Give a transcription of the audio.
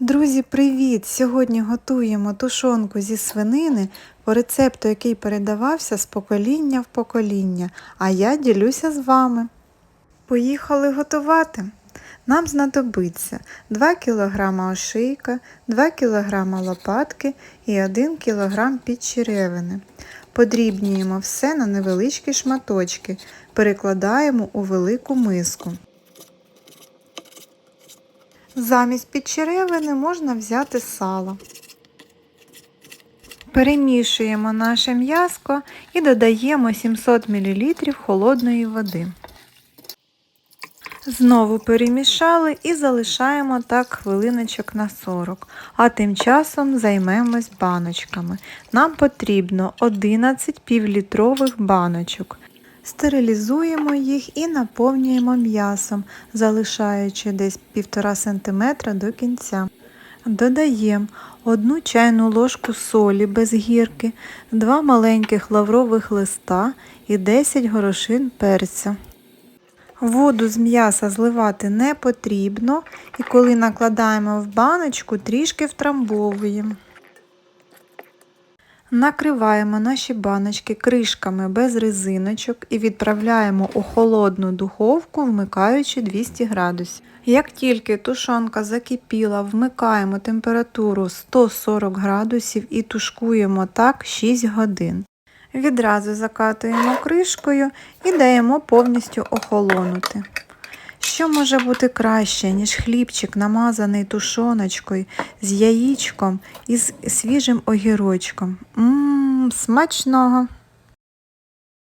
Друзі, привіт! Сьогодні готуємо тушонку зі свинини по рецепту, який передавався з покоління в покоління, а я ділюся з вами. Поїхали готувати. Нам знадобиться 2 кг ошийка, 2 кг лопатки і 1 кг підчеревини. Подрібнюємо все на невеличкі шматочки, перекладаємо у велику миску. Замість підчеревини можна взяти сало. Перемішуємо наше м'яско і додаємо 700 мл холодної води. Знову перемішали і залишаємо так хвилиночок на 40, а тим часом займемось баночками. Нам потрібно 11 півлітрових баночок. Стерилізуємо їх і наповнюємо м'ясом, залишаючи десь 1,5 см до кінця. Додаємо 1 чайну ложку солі без гірки, 2 маленьких лаврових листа і 10 горошин перця. Воду з м'яса зливати не потрібно, і коли накладаємо в баночку, трішки втрамбовуємо. Накриваємо наші баночки кришками без резиночок і відправляємо у холодну духовку, вмикаючи 200 градусів. Як тільки тушонка закипіла, вмикаємо температуру 140 градусів і тушкуємо так 6 годин. Відразу закатуємо кришкою і даємо повністю охолонути. Що може бути краще, ніж хлібчик, намазаний тушоночкою з яєчком і з свіжим огірочком? Ммм, смачного!